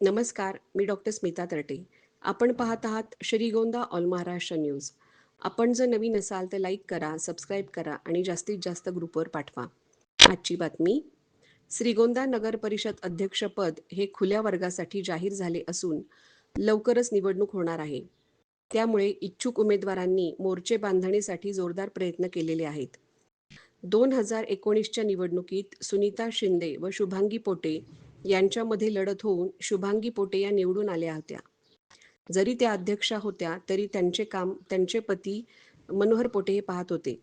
नमस्कार मी डॉक्टर स्मिता तरटे. आपण पाहत आहात श्रीगोंदा ऑल महाराष्ट्र न्यूज. आपण जर नवीन असाल तर लाईक करा सबस्क्राईब करा आणि जास्तीत जास्त ग्रुपवर पाठवा. आजची बातमी श्रीगोंदा नगर परिषद अध्यक्षपद हे खुल्या वर्गासाठी जाहीर झाले असून लवकरच निवडणूक होणार आहे. त्यामुळे इच्छुक उमेदवारांनी मोर्चे बांधणीसाठी जोरदार प्रयत्न केलेले आहेत. दोन हजार एकोणीसच्या निवडणुकीत सुनीता शिंदे व शुभांगी पोटे यांच्यामध्ये लढत होऊन शुभांगी पोटे या निवडून आल्या होत्या. जरी त्या अध्यक्षा होत्या तरी त्यांचे काम त्यांचे पती मनोहर पोटे हे पाहत होते.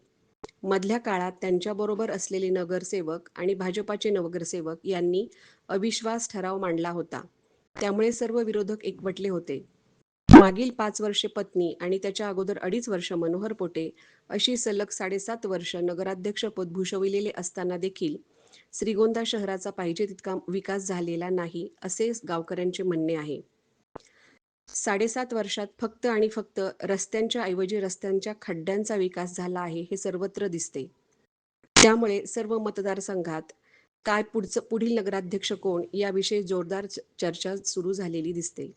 मधल्या काळात त्यांच्याबरोबर असलेले नगरसेवक आणि भाजपाचे नगरसेवक यांनी अविश्वास ठराव मांडला होता. त्यामुळे सर्व विरोधक एकवटले होते. मागील पाच वर्षे पत्नी आणि त्याच्या अगोदर अडीच वर्ष मनोहर पोटे अशी सलग साडेसात वर्ष नगराध्यक्षपद भूषविलेले असताना देखील श्रीगोंदा शहराचा पाहिजे तितका विकास झालेला नाही असे गावकऱ्यांचे म्हणणे आहे. साडेसात वर्षात फक्त आणि फक्त रस्त्यांच्या ऐवजी रस्त्यांच्या खड्ड्यांचा विकास झाला आहे हे सर्वत्र दिसते. त्यामुळे सर्व मतदारसंघात काय पुढचं पुढील नगराध्यक्ष कोण याविषयी जोरदार चर्चा सुरू झालेली दिसते.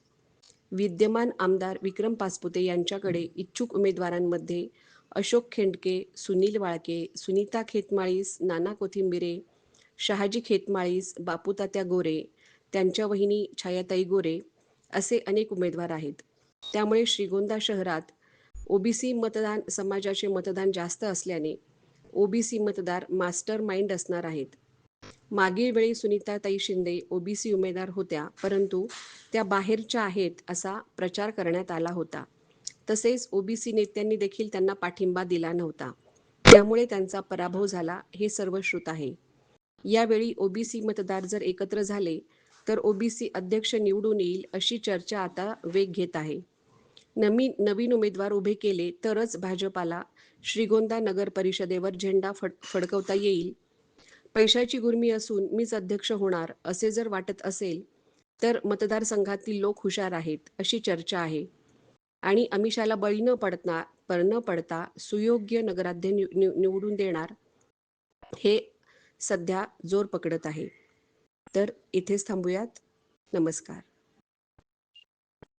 विद्यमान आमदार विक्रम पासपुते यांच्याकडे इच्छुक उमेदवारांमध्ये अशोक खेंडके सुनील वाळके सुनीता खेतमाळीस नाना कोथिंबिरे शहाजी खेतमाळीस बापूतात्या गोरे त्यांच्या वहिनी छायाताई गोरे असे अनेक उमेदवार आहेत. त्यामुळे श्रीगोंदा शहरात ओबीसी मतदान समाजाचे मतदान जास्त असल्याने ओबीसी मतदार मास्टर माइंड असणार आहेत. मागील वेळी सुनीताताई शिंदे ओबीसी उमेदवार होत्या परंतु त्या बाहेरच्या आहेत असा प्रचार करण्यात आला होता. तसेच ओबीसी नेत्यांनी देखील त्यांना पाठिंबा दिला नव्हता. त्यामुळे त्यांचा पराभव झाला हे सर्व श्रुत आहे. यावेळी ओबीसी मतदार जर एकत्र झाले तर ओबीसी अध्यक्ष निवडून येईल अशी चर्चा आता वेग घेत आहे. नवीन नवीन उमेदवार उभे केले तरच भाजपाला श्रीगोंदा नगर परिषदेवर झेंडा फड फडकवता येईल. पैशाची गुर्मी असून मीच अध्यक्ष होणार असे जर वाटत असेल तर मतदारसंघातील लोक हुशार आहेत अशी चर्चा आहे. आणि अमिषाला बळी न पडता पर न पडता सुयोग्य नगराध्य निवडून देणार हे सध्या जोर पकडत आहे. तर इथेच थांबूयात. नमस्कार.